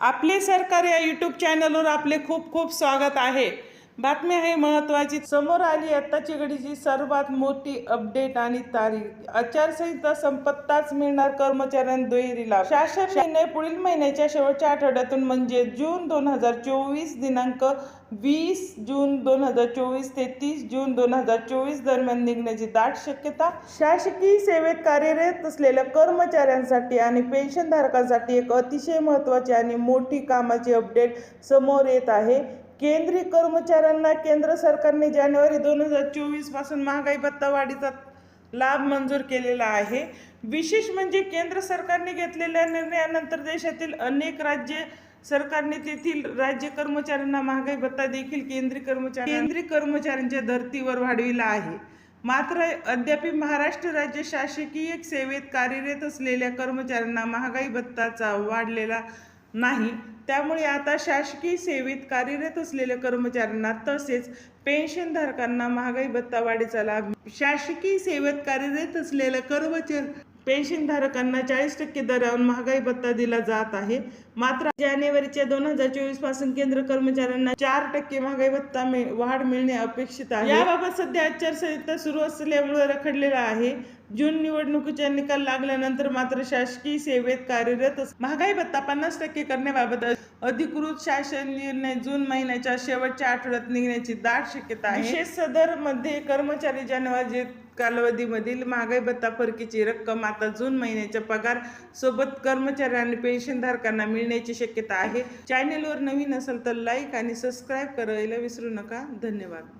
आपले सरकार या यूट्यूब चॅनलवर आपले खूप खूप स्वागत आहे. बातमी आहे महत्त्वाची समोर आली आत्ताची घडीची सर्वात मोठी अपडेट आणि तारीख. आचारसंहिता संपत्ताच मिळणार कर्मचाऱ्यांना दुहेरीला. शासनाने पुढील महिन्याच्या शेवटच्या आठवड्यातून म्हणजे जून दोन हजार चोवीस दिनांक वीस जून दोन हजार चोवीस ते तीस जून दोन हजार चोवीस दरम्यान निघण्याची दाट शक्यता. शासकीय सेवेत कार्यरत असलेल्या कर्मचाऱ्यांसाठी आणि पेन्शनधारकांसाठी एक अतिशय महत्त्वाची आणि मोठी कामाची अपडेट समोर येत आहे. केंद्रीय कर्मचाऱ्यांना केंद्र सरकारने जानेवारी दोन हजार चोवीसपासून महागाई भत्ता वाढीचा लाभ मंजूर केलेला आहे. विशेष म्हणजे केंद्र सरकारने घेतलेल्या निर्णयानंतर देशातील अनेक राज्य सरकारने तेथील राज्य कर्मचाऱ्यांना महागाई भत्ता देखील केंद्रीय कर्मचारी केंद्रीय कर्मचाऱ्यांच्या धर्तीवर वाढविला आहे. मात्र अद्याप महाराष्ट्र राज्य शासकीय सेवेत कार्यरत असलेल्या कर्मचाऱ्यांना महागाई भत्ताचा वाढलेला नाही. त्यामुळे आता शासकीय सेवेत कार्यरत असलेल्या कर्मचाऱ्यांना तसेच पेन्शनधारकांना महागाई भत्ता वाढीचा लाभ शासकीय सेवेत कार्यरत असलेल्या कर्मचारी पेन्शनधारकांना चाळीस टक्के दरावर महागाई भत्ता दिला जात आहे. मात्र जानेवारीच्या दोन हजार चोवीसपासून केंद्र कर्मचाऱ्यांना चार टक्के महागाई भत्ता वाढ मिळणे अपेक्षित आहे. याबाबत सध्या आचारसंहिता सुरू असल्यामुळे रखडलेला आहे. जून निवडणुकीचा निकाल लागल्यानंतर मात्र शासकीय सेवेत कार्यरत महागाई भत्ता पन्नास टक्के करण्याबाबत अधिकृत शासन निर्णय जून महिन्याच्या शेवटच्या आठवड्यात निघण्याची दाट शक्यता आहे. विशेष सदरमध्ये कर्मचारी जानेवारी कालावधीमधील महागाई भत्ता फरकीची रक्कम आता जून महिन्याच्या पगार सोबत कर्मचारी आणि पेन्शनधारकांना मिळण्याची शक्यता आहे. चॅनेलवर नवीन असेल तर लाईक आणि सबस्क्राईब करायला विसरू नका. धन्यवाद.